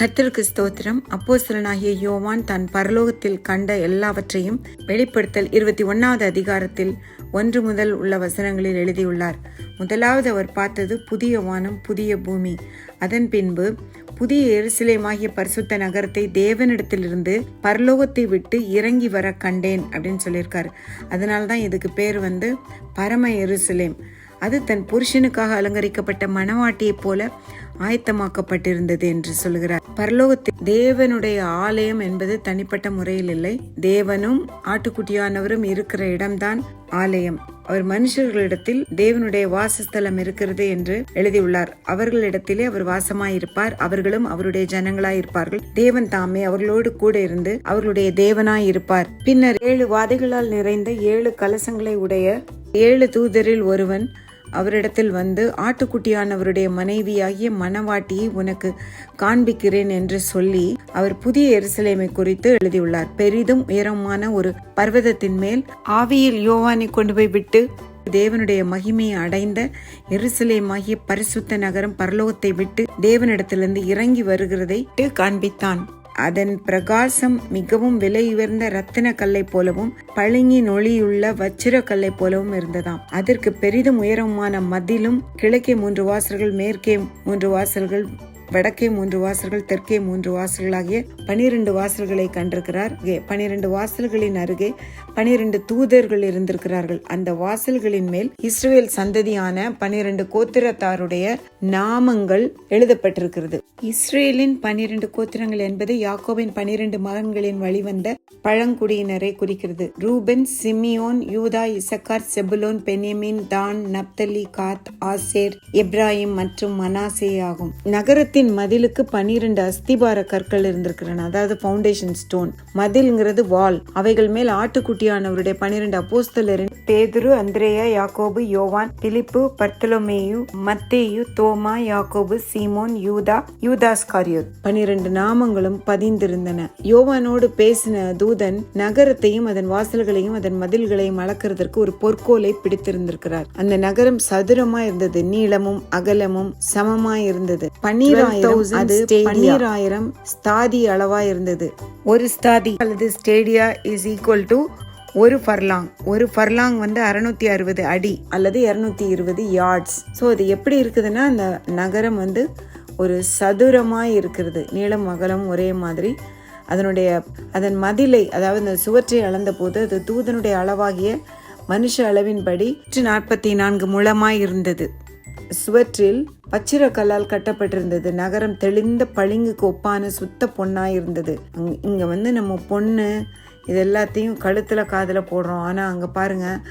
கர்த்தருக்கு ஸ்தோத்திரம். அப்போஸ்தலனாகிய யோவான் தன் பரலோகத்தில் கண்ட எல்லாவற்றையும் வெளிப்படுத்தல் இருபத்தி ஒன்னாவது அதிகாரத்தில் ஒன்று முதல் உள்ள வசனங்களில் எழுதியுள்ளார். முதலாவது அவர் பார்த்தது புதிய வானம் புதிய பூமி. அதன் பின்பு புதிய எருசலேமாகிய பரிசுத்த நகரத்தை தேவனிடத்திலிருந்து பரலோகத்தை விட்டு இறங்கி வர கண்டேன் அப்படின்னு சொல்லியிருக்காரு. அதனால தான் இதுக்கு பேர் வந்து பரம எருசலேம். அது தன் புருஷனுக்காக அலங்கரிக்கப்பட்ட மணவாட்டியைப் போல ஆயத்தமாக்கப்பட்டிருந்தது என்று சொல்கிறார். பரலோகத்தில் தேவனுடைய ஆலயம் என்பது தனிப்பட்ட முறையில் இல்லை. தேவனும் ஆட்டுக்குட்டியானவரும் இருக்கிற இடம்தான் ஆலயம். அவர் மனுஷர்களிடத்தில் தேவனுடைய வாசஸ்தலம் இருக்கிறது என்று எழுதியுள்ளார். அவர்களிடத்திலே அவர் வாசமாயிருப்பார். அவர்களும் அவருடைய ஜனங்களாயிருப்பார்கள். தேவன் தாமே அவர்களோடு கூட இருந்து அவர்களுடைய தேவனாய் இருப்பார் பின்னர் ஏழு வாதைகளால் நிறைந்த ஏழு கலசங்களை உடைய ஏழு தூதரில் ஒருவன் அவரிடத்தில் வந்து ஆட்டுக்குட்டியானவருடைய மனைவியாகிய மணவாட்டியை உனக்கு காண்பிக்கிறேன் என்று சொல்லி அவர் புதிய எருசலேமை குறித்து எழுதியுள்ளார். பெரிதும் உயரமான ஒரு பர்வதத்தின் மேல் ஆவியில் யோவானை கொண்டு போய் விட்டு தேவனுடைய மகிமையை அடைந்த எருசலேமாகிய பரிசுத்த நகரம் பரலோகத்தை விட்டு தேவனிடத்திலிருந்து இறங்கி வருகிறதை காண்பித்தான். அதன் பிரகாசம் மிகவும் விலை உயர்ந்த ரத்தின கல்லை போலவும் பழங்கி நொழியுள்ள வச்சிர கல்லை போலவும் இருந்ததாம். அதற்கு பெரிதும் உயரமான மதிலும் கிழக்கே மூன்று வாசல்கள் மேற்கே மூன்று வாசல்கள் வடக்கே மூன்று வாசல்கள் தெற்கே மூன்று வாசல்களாகிய பனிரெண்டு வாசல்களை கண்டிருக்கிறார். பனிரெண்டு வாசல்களின் அருகே பனிரெண்டு தூதர்கள் இருந்திருக்கிறார்கள். அந்த வாசல்களின் மேல் இஸ்ரேல் சந்ததியான பனிரெண்டு கோத்திரத்தாருடைய நாமங்கள் எழுதப்பட்டிருக்கிறது. இஸ்ரேலின் பனிரெண்டு கோத்திரங்கள் என்பது யாக்கோபின் பனிரெண்டு மகன்களின் வழிவந்த பழங்குடியினரை குறிக்கிறது. Reuben Simeon Judah Issachar Zebulun Benjamin தான் நப்தலி காத் ஆசேர் இப்ராஹிம் மற்றும் மனாசே ஆகும். நகரத்தின் மதிலுக்கு பனிரெண்டு அஸ்திபார கற்கள் இருந்திருக்கிறன அதாவது பவுண்டேஷன் ஸ்டோன் மதில்ங்கிறது வால். அவைகள் மேல் ஆட்டுக்குட்டியானவருடைய பனிரெண்டு அப்போஸ்தலரின் பேதுரு அந்திரேயா யாக்கோபு யோவான் பிலிப்பு பர்த்தலோமேயு மத்தேயு தோமா யாக்கோபு சீமோன் யூதா யூதாஸ் காரியோத். பனிரெண்டு நாமங்களும் பதிந்திருந்தன. யோவானோடு பேசின தூதன் நகரத்தையும் அதன் வாசல்களையும் அதன் மதில்களையும் அளக்கிறதற்கு ஒரு பொற்கோலை பிடித்திருந்திருக்கிறார். அந்த நகரம் சதுரமா இருந்தது. நீளமும் அகலமும் சமமா இருந்தது. பன்னீராயிரம் அது பன்னீராயிரம் ஸ்தாதி அளவா இருந்தது. ஒரு ஸ்தாதி அல்லது ஸ்டேடியா இஸ் ஈக்குவல் டு ஒரு ஃபர்லாங். ஒரு ஃபர்லாங் வந்து அறுநூத்தி அறுபது அடி அல்லது இருநூத்தி இருபது யார்ட்ஸ் ஸோ அது எப்படி இருக்குதுன்னா அந்த நகரம் வந்து ஒரு சதுரமாக இருக்கிறது. நீளம் அகலம் ஒரே மாதிரி. அதனுடைய அதன் மதிலை அதாவது அந்த சுவற்றை அளந்த போது அது தூதனுடைய அளவாகிய மனுஷ அளவின்படி நாற்பத்தி நான்கு முழமாய் இருந்தது. சுவற்றில் பச்சிர கல்லால் கட்டப்பட்டிருந்தது. நகரம் தெளிந்த பளிங்குக்கு ஒப்பான சுத்த பொண்ணாக இருந்தது. இங்க வந்து நம்ம பொண்ணு இது எல்லாத்தையும் கழுத்தில் காதில் போடுறோம். ஆனால் அங்கே பாருங்கள்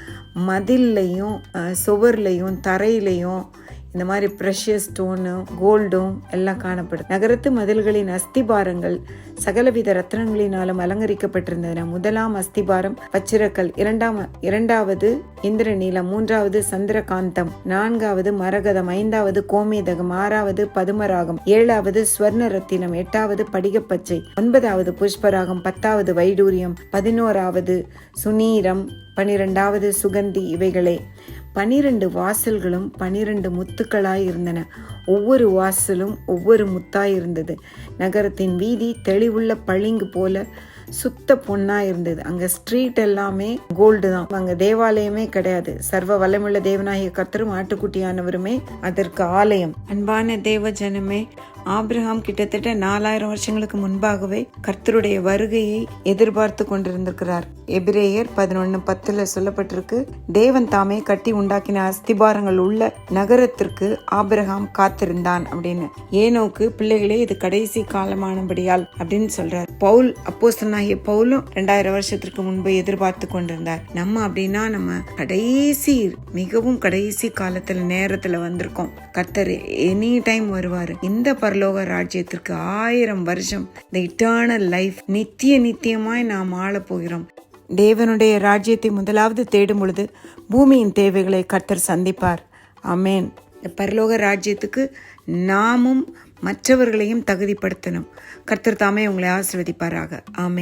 மதில்லையும் சுவர்லையும் தரையிலையும் இந்த மாதிரி ப்ரெஷியஸ் ஸ்டோனும் கோல்டும் எல்லாம் காணப்படும். நகரத்து மதில்களின் அஸ்திபாரங்கள் சகலவித ரத்னங்களினாலும் அலங்கரிக்கப்பட்டிருந்தன. முதலாம் அஸ்திபாரம் பச்சிரக்கல் இரண்டாம் இரண்டாவது இந்திரநீலம் மூன்றாவது சந்திரகாந்தம் நான்காவது மரகதம் ஐந்தாவது கோமேதகம் ஆறாவது பதுமராகம் ஏழாவது ஸ்வர்ண ரத்தினம் எட்டாவது படிகப்பச்சை ஒன்பதாவது புஷ்பராகம் பத்தாவது வைடூரியம் பதினோராவது சுனீரம் பனிரெண்டாவது சுகந்தி இவைகளே. பனிரெண்டு வாசல்களும் பனிரெண்டு முத்துக்களாய் இருந்தன. ஒவ்வொரு வாசலும் ஒவ்வொரு முத்தாய் இருந்தது. நகரத்தின் வீதி தெளிவுள்ள பளிங்கு போல சுத்த பொண்ணா இருந்தது. அங்க ஸ்ட்ரீட் எல்லாமே கோல்டு தான். அங்க தேவாலயமே கிடையாது. சர்வ வல்லமுள்ள தேவநாயக கர்த்தரும் ஆட்டுக்குட்டியானவருமே அதற்கு ஆலயம். அன்பான தேவ ஜனமே ஆப்ரஹாம் கிட்டத்தட்ட நாலாயிரம் வருஷங்களுக்கு முன்பாகவே கர்த்தருடைய வருகையை எதிர்பார்த்து கொண்டிருந்திருக்கிறார். எபிரேயர் பதினொன்னு பத்துல சொல்லப்பட்டிருக்கு தேவன் தாமே கட்டி உண்டாக்கின அஸ்திபாரங்கள் உள்ள நகரத்திற்கு ஆபிரகாம் காத்திருந்தான் அப்படின்னு. ஏனோக்கு பிள்ளைகளே இது கடைசி காலமானபடியால் அப்படின்னு சொல்றார். பவுல் அப்போசனாகிய பவுலும் ரெண்டாயிரம் வருஷத்திற்கு முன்பு எதிர்பார்த்து கொண்டிருந்தார். நம்ம அப்படின்னா நம்ம கடைசி மிகவும் கடைசி காலத்துல நேரத்துல வந்திருக்கோம். கர்த்தர் எனி டைம் வருவாரு. இந்த பரலோக ராஜ்யத்திற்கு ஆயிரம் வருஷம் இந்த இட்டர்னல் லைஃப் நித்திய நித்தியமாய் நாம் ஆளப் போகிறோம். தேவனுடைய ராஜ்யத்தை முதலாவது தேடும் பொழுது பூமியின் தேவைகளை கர்த்தர் சந்திப்பார். அமேன் பரலோக ராஜ்யத்துக்கு நாமும் மற்றவர்களையும் தகுதிப்படுத்தணும். கர்த்தர் தாமே உங்களை ஆசிர்வதிப்பாராக. ஆமே